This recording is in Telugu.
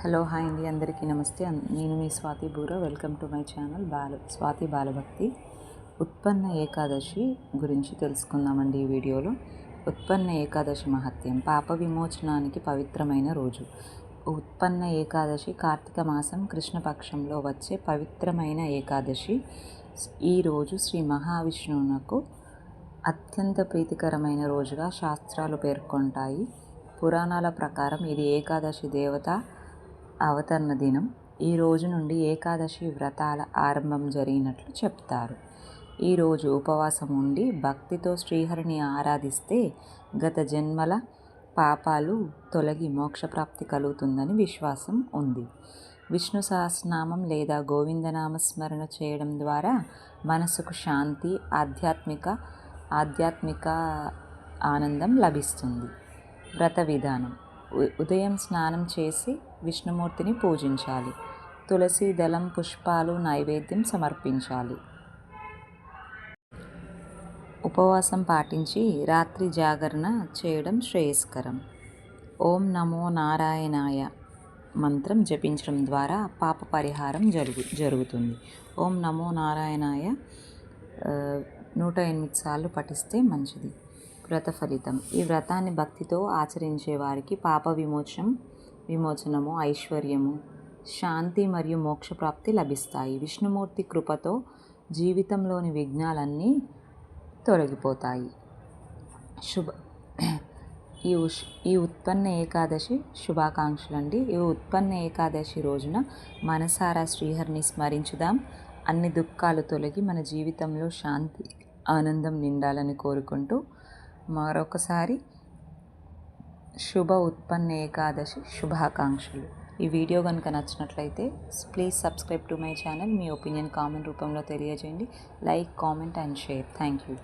హలో హాయ్ అండి. అందరికీ నమస్తే. నేను మీ Swathi Boora. Welcome to my channel Bala Swathi Balabhakti. Utpanna Ekadashi గురించి తెలుసుకుందామండి ఈ వీడియోలో. ఉత్పన్న ఏకాదశి మహత్యం. పాప విమోచనానికి పవిత్రమైన రోజు. ఉత్పన్న ఏకాదశి కార్తీక మాసం కృష్ణపక్షంలో వచ్చే పవిత్రమైన ఏకాదశి. ఈ రోజు శ్రీ మహావిష్ణువునకు అత్యంత ప్రీతికరమైన రోజుగా శాస్త్రాలు పేర్కొంటాయి. పురాణాల ప్రకారం ఇది ఏకాదశి దేవత అవతరణ దినం. ఈ రోజు నుండి ఏకాదశి వ్రతాల ఆరంభం జరిగినట్లు చెప్తారు. ఈరోజు ఉపవాసం ఉండి భక్తితో శ్రీహరిని ఆరాధిస్తే గత జన్మల పాపాలు తొలగి మోక్షప్రాప్తి కలుగుతుందని విశ్వాసం ఉంది. విష్ణు సహస్రనామం లేదా గోవిందనామ స్మరణ చేయడం ద్వారా మనసుకు శాంతి ఆధ్యాత్మిక ఆధ్యాత్మిక ఆనందం లభిస్తుంది. వ్రత విధానం. ఉదయం స్నానం చేసి విష్ణుమూర్తిని పూజించాలి. తులసి దళం పుష్పాలు నైవేద్యం సమర్పించాలి. ఉపవాసం పాటించి రాత్రి జాగరణ చేయడం శ్రేయస్కరం. ఓం నమో నారాయణాయ మంత్రం జపించడం ద్వారా పాప పరిహారం జరుగు జరుగుతుంది. ఓం నమో నారాయణాయ నూట ఎనిమిది సార్లు పఠిస్తే మంచిది. వ్రత ఫలితం. ఈ వ్రతాన్ని భక్తితో ఆచరించే వారికి పాప విమోచనం విమోచనము ఐశ్వర్యము శాంతి మరియు మోక్షప్రాప్తి లభిస్తాయి. విష్ణుమూర్తి కృపతో జీవితంలోని విఘ్నాలన్నీ తొలగిపోతాయి. శుభ ఈ ఉష్ ఈ ఉత్పన్న ఏకాదశి శుభాకాంక్షలు అండి ఈ ఉత్పన్న ఏకాదశి రోజున మనసారా శ్రీహరిని స్మరించుదాం. అన్ని దుఃఖాలు తొలగి మన జీవితంలో శాంతి ఆనందం నిండాలని కోరుకుంటూ మరొకసారి శుభ ఉత్పన్న ఏకాదశి శుభాకాంక్షలు. ఈ వీడియో కనుక నచ్చినట్లయితే please subscribe to my channel. Me opinion comment రూపంలో తెలియజేయండి. Like comment and share. Thank you